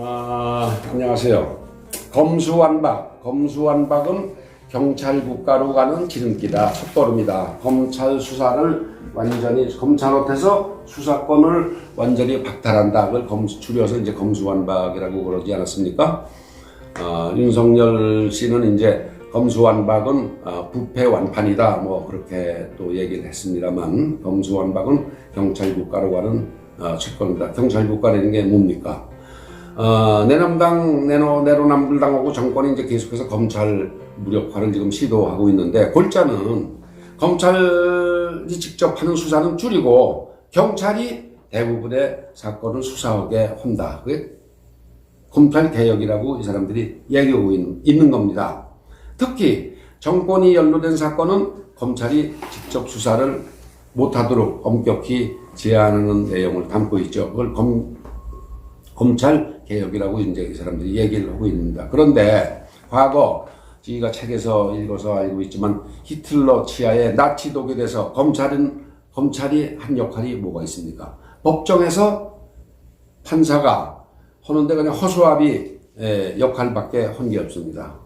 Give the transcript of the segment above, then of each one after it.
아, 안녕하세요. 검수완박. 검수완박은 경찰 국가로 가는 기름기다. 첫걸음이다. 검찰 수사를 완전히 검찰 못해서 수사권을 완전히 박탈한다. 그걸 검 줄여서 이제 검수완박이라고 그러지 않았습니까? 어, 윤석열 씨는 이제 검수완박은 어, 부패 완판이다. 뭐 그렇게 또 얘기를 했습니다만 검수완박은 경찰 국가로 가는 어, 첫걸음이다. 경찰 국가라는 게 뭡니까? 어, 내남당, 내노, 내로남불당하고 정권이 이제 계속해서 검찰 무력화를 지금 시도하고 있는데, 골자는 검찰이 직접 하는 수사는 줄이고, 경찰이 대부분의 사건을 수사하게 한다. 그게 검찰 개혁이라고 이 사람들이 얘기하고 있는, 겁니다. 특히 정권이 연루된 사건은 검찰이 직접 수사를 못하도록 엄격히 제한하는 내용을 담고 있죠. 그걸 검, 검찰 개혁이라고 이제 이 사람들이 얘기를 하고 있습니다. 그런데 과거 저희가 책에서 읽어서 알고 있지만 히틀러 치하에 나치 독일에서 검찰은 검찰이 한 역할이 뭐가 있습니까? 법정에서 판사가 하는데 그냥 허수아비 예, 역할밖에 한 게 없습니다.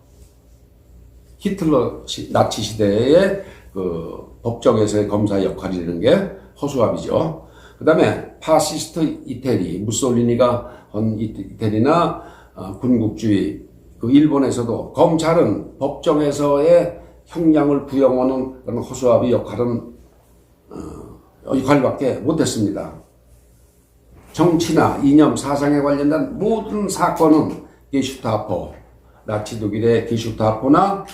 히틀러 시, 나치 시대의 그 법정에서의 검사 역할이라는 게 허수아비죠. 그 다음에 파시스트 이태리, 무솔리니가 한 이태리나 어, 군국주의, 그 일본에서도 검찰은 법정에서의 형량을 부여하는 그런 허수아비 역할은 어, 역할밖에 못했습니다. 정치나 이념, 사상에 관련된 모든 사건은 게슈타포, 나치 독일의 게슈타포나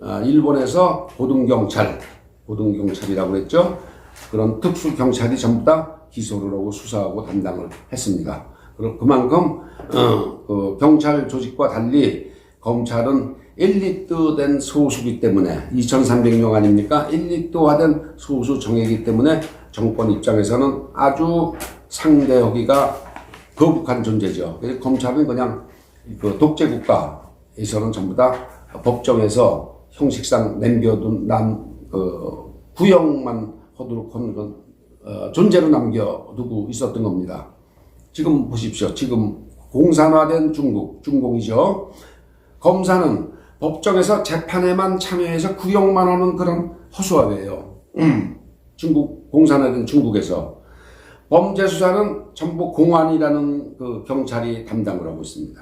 어, 일본에서 고등경찰, 고등경찰이라고 했죠. 그런 특수 경찰이 전부 다 기소를 하고 수사하고 담당을 했습니다. 그만큼 어, 그 경찰 조직과 달리 검찰은 엘리트된 소수기 때문에 2,300명 아닙니까? 엘리트화된 소수 정예이기 때문에 정권 입장에서는 아주 상대하기가 거북한 존재죠. 검찰은 그냥 그 독재 국가에서는 전부 다 법정에서 형식상 남겨둔 남, 그 구형만 하도록 하는 그, 어, 존재로 남겨두고 있었던 겁니다. 지금 보십시오. 지금 공산화된 중국, 중공이죠. 검사는 법정에서 재판에만 참여해서 구형만 하는 그런 허수아비예요. 음, 중국 공산화된 중국에서 범죄 수사는 전부 공안이라는 그 경찰이 담당을 하고 있습니다.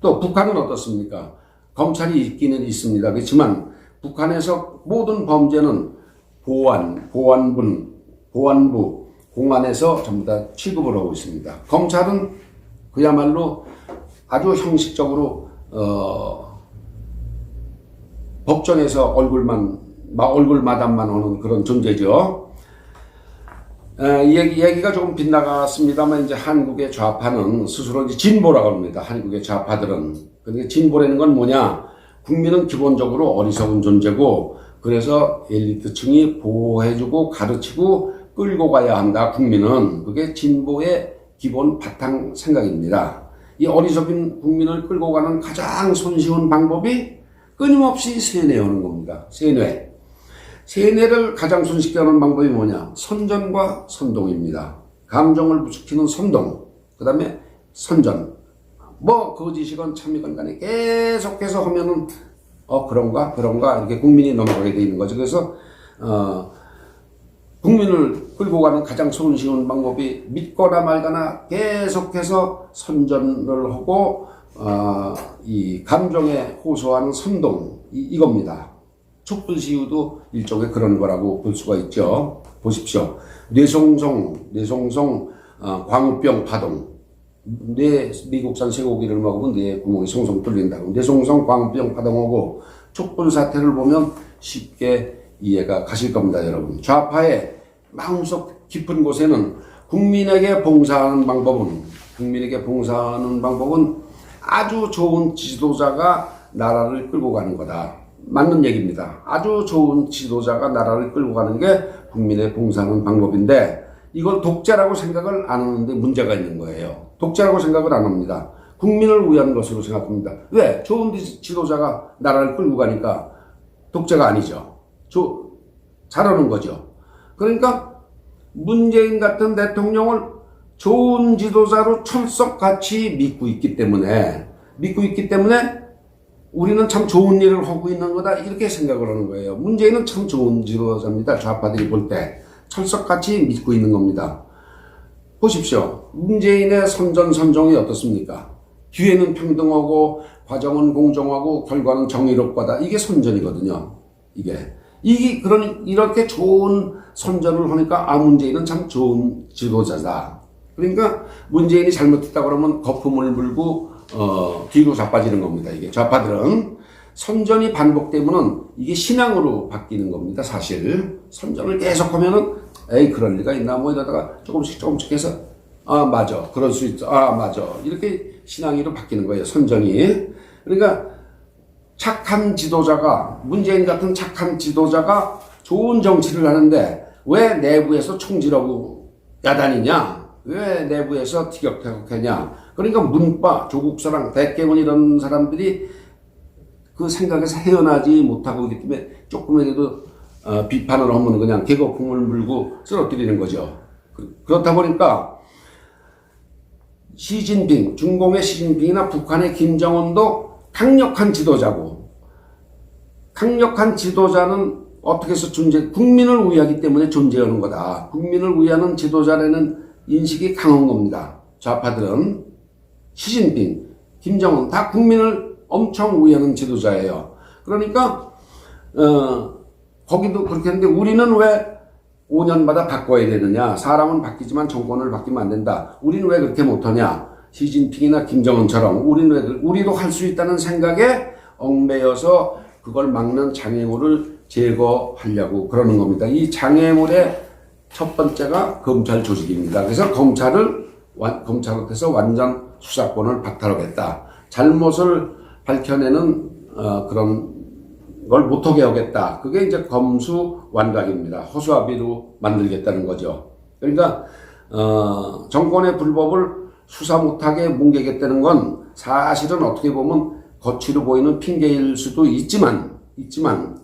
또 북한은 어떻습니까? 검찰이 있기는 있습니다. 그렇지만 북한에서 모든 범죄는 보안, 보안분, 보안부, 공안에서 전부 다 취급을 하고 있습니다. 검찰은 그야말로 아주 형식적으로 어, 법정에서 얼굴만 얼굴 마담만 하는 그런 존재죠. 에, 이 얘기, 얘기가 조금 빗나갔습니다만 이제 한국의 좌파는 스스로 진보라고 합니다. 한국의 좌파들은. 근데 진보라는 건 뭐냐? 국민은 기본적으로 어리석은 존재고 그래서 엘리트층이 보호해주고 가르치고 끌고 가야 한다. 국민은 그게 진보의 기본 바탕 생각입니다. 이 어리석은 국민을 끌고 가는 가장 손쉬운 방법이 끊임없이 세뇌하는 겁니다. 세뇌. 세뇌를 가장 손쉽게 하는 방법이 뭐냐? 선전과 선동입니다. 감정을 부추기는 선동. 그 다음에 선전. 뭐 거짓이건 참이건 간에 계속해서 하면은 어 그런가 그런가 이렇게 국민이 넘어가게 돼 있는 거죠. 그래서 어 국민을 끌고 가는 가장 손쉬운 방법이 믿거나 말거나 계속해서 선전을 하고 어, 이 감정에 호소하는 선동 이, 이겁니다. 촛불 시위도 일종의 그런 거라고 볼 수가 있죠. 보십시오. 뇌송송, 뇌송송, 어, 광우병 파동. 뇌 미국산 쇠고기를 먹으면 뇌 구멍이 송송 뚫린다고. 뇌송송, 광우병 파동하고 촛불 사태를 보면 쉽게 이해가 가실 겁니다, 여러분. 좌파의 마음속 깊은 곳에는 국민에게 봉사하는 방법은 국민에게 봉사하는 방법은 아주 좋은 지도자가 나라를 끌고 가는 거다. 맞는 얘기입니다. 아주 좋은 지도자가 나라를 끌고 가는 게 국민의 봉사하는 방법인데 이걸 독재라고 생각을 안 하는데 문제가 있는 거예요. 독재라고 생각을 안 합니다. 국민을 위한 것으로 생각합니다. 왜? 좋은 지도자가 나라를 끌고 가니까 독재가 아니죠. 조, 잘하는 거죠. 그러니까 문재인 같은 대통령을 좋은 지도자로 철석같이 믿고 있기 때문에 믿고 있기 때문에 우리는 참 좋은 일을 하고 있는 거다 이렇게 생각을 하는 거예요. 문재인은 참 좋은 지도자입니다. 좌파들이 볼 때 철석같이 믿고 있는 겁니다. 보십시오. 문재인의 선전 선종이 어떻습니까? 뒤에는 평등하고 과정은 공정하고 결과는 정의롭고다. 이게 선전이거든요. 이게 이게 그런 이렇게 좋은 선전을 하니까 아 문재인은 참 좋은 지도자다. 그러니까 문재인이 잘못했다 그러면 거품을 물고 어, 뒤로 자빠지는 겁니다. 이게 좌파들은 선전이 반복되면은 이게 신앙으로 바뀌는 겁니다. 사실 선전을 계속하면은 에이 그럴 리가 있나 뭐 이러다가 조금씩 조금씩 해서 아 맞아 그럴 수 있어 아 맞아 이렇게 신앙으로 바뀌는 거예요. 선전이 그러니까 착한 지도자가 문재인 같은 착한 지도자가 좋은 정치를 하는데 왜 내부에서 총질하고 야단이냐? 왜 내부에서 티격태격하냐? 그러니까 문바, 조국사랑, 백개원 이런 사람들이 그 생각에서 헤어나지 못하고 있기 때문에 조금이라도 어, 비판을 하면 그냥 개거품을 물고 쓰러뜨리는 거죠. 그- 그렇다 보니까 시진핑, 중공의 시진핑이나 북한의 김정은도 강력한 지도자고 강력한 지도자는 어떻게 해서 존재, 국민을 위하기 때문에 존재하는 거다. 국민을 위하는 지도자라는 인식이 강한 겁니다. 좌파들은 시진핑, 김정은 다 국민을 엄청 위하는 지도자예요. 그러니까 어, 거기도 그렇게 했는데 우리는 왜 5년마다 바꿔야 되느냐? 사람은 바뀌지만 정권을 바뀌면 안 된다. 우리는 왜 그렇게 못하냐? 시진핑이나 김정은처럼 우리는 왜 그- 우리도 할 수 있다는 생각에 얽매여서 그걸 막는 장애물을 제거하려고 그러는 겁니다. 이 장애물의 첫 번째가 검찰 조직입니다. 그래서 검찰을 완- 검찰한테서 완전 수사권을 박탈하겠다. 잘못을 밝혀내는 어, 그런 걸 못하게 하겠다. 그게 이제 검수 완각입니다. 허수아비로 만들겠다는 거죠. 그러니까 어, 정권의 불법을 수사 못하게 뭉개겠다는 건 사실은 어떻게 보면 거치로 보이는 핑계일 수도 있지만 있지만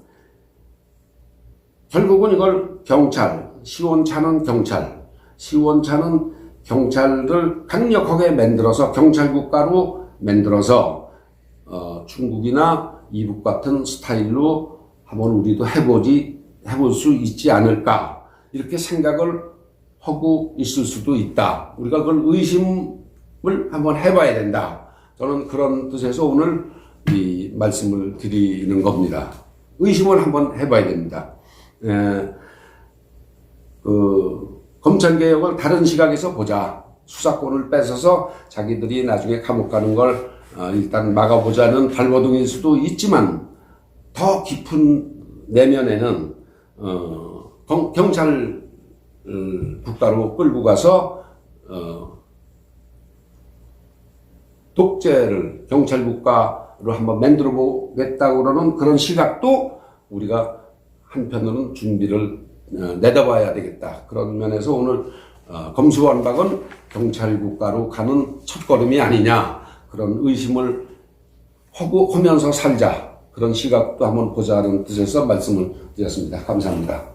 결국은 이걸 경찰, 시원차는 경찰, 시원차는 경찰을 강력하게 만들어서 경찰 국가로 만들어서 어, 중국이나 이북 같은 스타일로 한번 우리도 해보지 해볼 수 있지 않을까 이렇게 생각을 하고 있을 수도 있다. 우리가 그걸 의심을 한번 해봐야 된다. 저는 그런 뜻에서 오늘 이 말씀을 드리는 겁니다. 의심을 한번 해봐야 됩니다. 에, 그 검찰 개혁을 다른 시각에서 보자. 수사권을 뺏어서 자기들이 나중에 감옥 가는 걸 어, 일단 막아보자는 발버둥일 수도 있지만 더 깊은 내면에는 어, 경- 경찰 어, 국가로 끌고 가서 어, 독재를 경찰 국가로 한번 만들어 보겠다고 그러는 그런 시각도 우리가 한편으로는 준비를 어, 내다봐야 되겠다. 그런 면에서 오늘 어, 검수완박은 경찰 국가로 가는 첫걸음이 아니냐 그런 의심을 하고 하면서 살자 그런 시각도 한번 보자는 뜻에서 말씀을 드렸습니다. 감사합니다.